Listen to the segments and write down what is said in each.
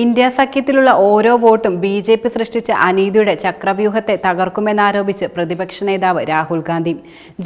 India സഖ്യത്തിലുള്ള ഓരോ വോട്ടും B J P സൃഷ്ടിച്ച അനീതിയുടെ ചക്രവ്യൂഹത്തെ തകർക്കുമെന്നാരോപിച്ച് പ്രതിപക്ഷ നേതാവ് രാഹുൽ ഗാന്ധി.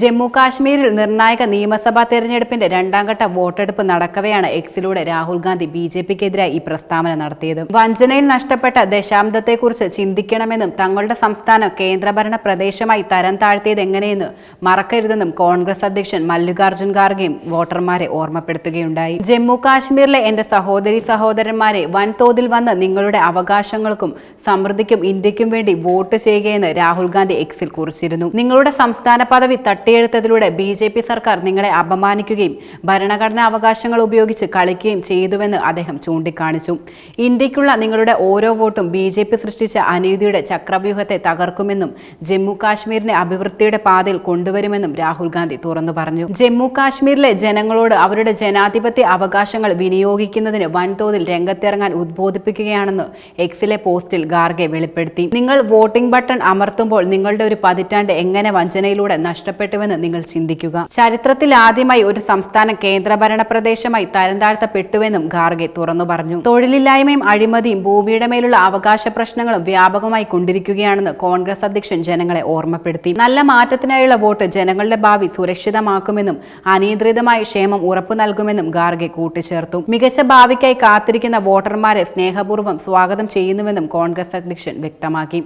ജമ്മു കാശ്മീരിൽ നിർണായക നിയമസഭാ തെരഞ്ഞെടുപ്പിന്റെ രണ്ടാം ഘട്ട വോട്ടെടുപ്പ് നടക്കവെയാണ് എക്സിലൂടെ രാഹുൽ ഗാന്ധി ബി ജെ പിക്കെതിരായി ഈ പ്രസ്താവന നടത്തിയത്. വഞ്ചനയിൽ നഷ്ടപ്പെട്ട ദശാബ്ദത്തെക്കുറിച്ച് ചിന്തിക്കണമെന്നും തങ്ങളുടെ സംസ്ഥാനം കേന്ദ്രഭരണ പ്രദേശമായി തരം താഴ്ത്തിയത് എങ്ങനെയെന്ന് മറക്കരുതെന്നും കോൺഗ്രസ് അധ്യക്ഷൻ മല്ലികാർജുൻ ഖാർഗെയും വോട്ടർമാരെ ഓർമ്മപ്പെടുത്തുകയുണ്ടായി. ജമ്മു കാശ്മീരിലെ എന്റെ സഹോദരി സഹോദരന്മാരെ വൻതോതിൽ വന്ന് നിങ്ങളുടെ അവകാശങ്ങൾക്കും സമൃദ്ധിക്കും ഇന്ത്യക്കും വേണ്ടി വോട്ട് ചെയ്യുകയെന്ന് രാഹുൽ ഗാന്ധി എക്സിൽ കുറിച്ചിരുന്നു. നിങ്ങളുടെ സംസ്ഥാന പദവി തട്ടിയെടുത്തതിലൂടെ ബി ജെ പി സർക്കാർ നിങ്ങളെ അപമാനിക്കുകയും ഭരണഘടനാ അവകാശങ്ങൾ ഉപയോഗിച്ച് കളിക്കുകയും ചെയ്തുവെന്ന് അദ്ദേഹം ചൂണ്ടിക്കാണിച്ചു. ഇന്ത്യക്കുള്ള നിങ്ങളുടെ ഓരോ വോട്ടും ബി ജെ പി സൃഷ്ടിച്ച അനീതിയുടെ ചക്രവ്യൂഹത്തെ തകർക്കുമെന്നും ജമ്മു കാശ്മീരിനെ അഭിവൃദ്ധിയുടെ പാതയിൽ കൊണ്ടുവരുമെന്നും രാഹുൽ ഗാന്ധി തുറന്നു പറഞ്ഞു. ജമ്മു കാശ്മീരിലെ ജനങ്ങളോട് അവരുടെ ജനാധിപത്യ അവകാശങ്ങൾ വിനിയോഗിക്കുന്നതിന് വൻതോതിൽ രംഗത്തിറങ്ങാൻ ഉദ്ബോധിപ്പിക്കുകയാണെന്ന് എക്സിലെ പോസ്റ്റിൽ ഗാർഗെ വെളിപ്പെടുത്തി. നിങ്ങൾ വോട്ടിംഗ് ബട്ടൺ അമർത്തുമ്പോൾ നിങ്ങളുടെ ഒരു പതിറ്റാണ്ട് എങ്ങനെ വഞ്ചനയിലൂടെ നഷ്ടപ്പെട്ടുവെന്ന് നിങ്ങൾ ചിന്തിക്കുക. ചരിത്രത്തിൽ ആദ്യമായി ഒരു സംസ്ഥാനം കേന്ദ്രഭരണ പ്രദേശമായി തരം താഴ്ത്തപ്പെട്ടുവെന്നും ഗാർഗെ തുറന്നു പറഞ്ഞു. തൊഴിലില്ലായ്മയും അഴിമതിയും ഭൂമിയുടെ മേലുള്ള അവകാശ പ്രശ്നങ്ങളും വ്യാപകമായി കൊണ്ടിരിക്കുകയാണെന്ന് കോൺഗ്രസ് അധ്യക്ഷൻ ജനങ്ങളെ ഓർമ്മപ്പെടുത്തി. നല്ല മാറ്റത്തിനായുള്ള വോട്ട് ജനങ്ങളുടെ ഭാവി സുരക്ഷിതമാക്കുമെന്നും അനിയന്ത്രിതമായ ക്ഷേമം ഉറപ്പു നൽകുമെന്നും ഗാർഗെ കൂട്ടിച്ചേർത്തു. മികച്ച ഭാവിക്കായി കാത്തിരിക്കുന്ന വോട്ടർമാരെ സ്നേഹപൂർവം സ്വാഗതം ചെയ്യുന്നുവെന്നും കോൺഗ്രസ് അധ്യക്ഷൻ വ്യക്തമാക്കി.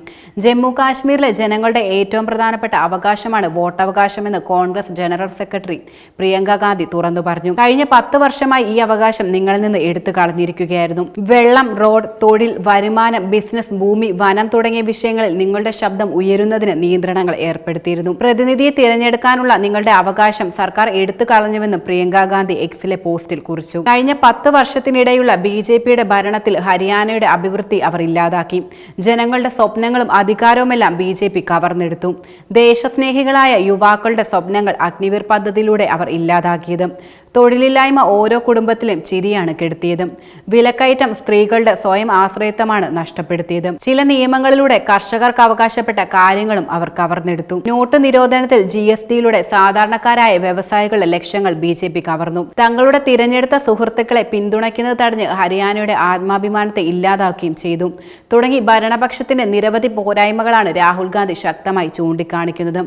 ജമ്മു കാശ്മീരിലെ ജനങ്ങളുടെ ഏറ്റവും പ്രധാനപ്പെട്ട അവകാശമാണ് വോട്ടവകാശമെന്ന് കോൺഗ്രസ് ജനറൽ സെക്രട്ടറി പ്രിയങ്ക ഗാന്ധി തുറന്നു പറഞ്ഞു. കഴിഞ്ഞ പത്ത് വർഷമായി ഈ അവകാശം നിങ്ങളിൽ നിന്ന് എടുത്തു കളഞ്ഞിരിക്കുകയായിരുന്നു. വെള്ളം റോഡ് തൊഴിൽ വരുമാനം ബിസിനസ് ഭൂമി വനം തുടങ്ങിയ വിഷയങ്ങളിൽ നിങ്ങളുടെ ശബ്ദം ഉയരുന്നതിന് നിയന്ത്രണങ്ങൾ ഏർപ്പെടുത്തിയിരുന്നു. പ്രതിനിധിയെ തിരഞ്ഞെടുക്കാനുള്ള നിങ്ങളുടെ അവകാശം സർക്കാർ എടുത്തു കളഞ്ഞുവെന്ന് പ്രിയങ്ക ഗാന്ധി എക്സിലെ പോസ്റ്റിൽ കുറിച്ചു. കഴിഞ്ഞ പത്ത് വർഷത്തിനിടെയുള്ള ബി ജെ പിയുടെ ഭരണത്തിൽ ഹരിയാനയുടെ അഭിവൃദ്ധി അവർ ഇല്ലാതാക്കി. ജനങ്ങളുടെ സ്വപ്നങ്ങളും അധികാരവുമെല്ലാം ബി ജെ പി കവർന്നെടുത്തു. ദേശസ്നേഹികളായ യുവാക്കളുടെ സ്വപ്നങ്ങൾ അഗ്നിവീർ പദ്ധതിയിലൂടെ അവർ ഇല്ലാതാക്കിയത്. തൊഴിലില്ലായ്മ ഓരോ കുടുംബത്തിലും ചിരിയാണ് കെടുത്തിയത്. വിലക്കയറ്റം സ്ത്രീകളുടെ സ്വയം ആശ്രയത്വമാണ് നഷ്ടപ്പെടുത്തിയത്. ചില നിയമങ്ങളിലൂടെ കർഷകർക്ക് അവകാശപ്പെട്ട കാര്യങ്ങളും അവർ കവർന്നെടുത്തു. നോട്ട് നിരോധനത്തിൽ ജി എസ് ടിയിലൂടെ സാധാരണക്കാരായ വ്യവസായികളുടെ ലക്ഷ്യങ്ങൾ ബി ജെ പി കവർന്നു. തങ്ങളുടെ തിരഞ്ഞെടുത്ത സുഹൃത്തുക്കളെ പിന്തുണയ്ക്കുന്നത് തടഞ്ഞ് ഹരിയാനയുടെ ആത്മാഭിമാനത്തെ ഇല്ലാതാക്കുകയും ചെയ്തു. തുടങ്ങി ഭരണപക്ഷത്തിന്റെ നിരവധി പോരായ്മകളാണ് രാഹുൽ ഗാന്ധി ശക്തമായി ചൂണ്ടിക്കാണിക്കുന്നത്.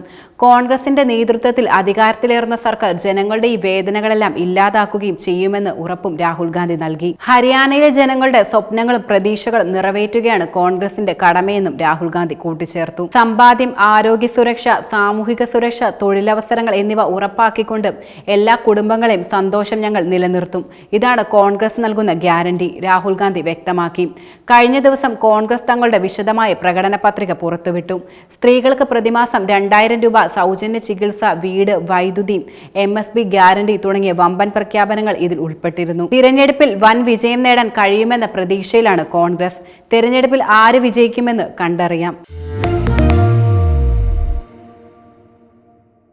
കോൺഗ്രസിന്റെ നേതൃത്വത്തിൽ അധികാരത്തിലേറുന്ന സർക്കാർ ജനങ്ങളുടെ ഈ വേദനകളെല്ലാം ഇല്ലാതാക്കുകയും ചെയ്യുമെന്ന് ഉറപ്പും രാഹുൽ ഗാന്ധി നൽകി. ഹരിയാനയിലെ ജനങ്ങളുടെ സ്വപ്നങ്ങളും പ്രതീക്ഷകളും നിറവേറ്റുകയാണ് കോൺഗ്രസിന്റെ കടമയെന്നും രാഹുൽ ഗാന്ധി കൂട്ടിച്ചേർത്തു. സമ്പാദ്യം ആരോഗ്യ സുരക്ഷ സാമൂഹിക സുരക്ഷ തൊഴിലവസരങ്ങൾ എന്നിവ ഉറപ്പാക്കിക്കൊണ്ട് എല്ലാ കുടുംബങ്ങളെയും സന്തോഷം ഞങ്ങൾ നിലനിർത്തും. ഇതാണ് കോൺഗ്രസ് നൽകുന്ന ഗ്യാരണ്ടി. രാഹുൽ ഗാന്ധി വ്യക്തമാക്കി. കഴിഞ്ഞ ദിവസം കോൺഗ്രസ് തങ്ങളുടെ വിശദമായ പ്രകടന പത്രിക പുറത്തുവിട്ടു. സ്ത്രീകൾക്ക് പ്രതിമാസം രണ്ടായിരം രൂപ സൗജന്യ ചികിത്സ വീട് വൈദ്യുതി എം എസ് ബി ഗ്യാരണ്ടി തുടങ്ങിയ വമ്പൻ പ്രഖ്യാപനങ്ങൾ ഇതിൽ ഉൾപ്പെട്ടിരുന്നു. തിരഞ്ഞെടുപ്പിൽ വൻ വിജയം നേടാൻ കഴിയുമെന്ന പ്രതീക്ഷയിലാണ് കോൺഗ്രസ്. തിരഞ്ഞെടുപ്പിൽ ആര് വിജയിക്കുമെന്ന് കണ്ടറിയാം.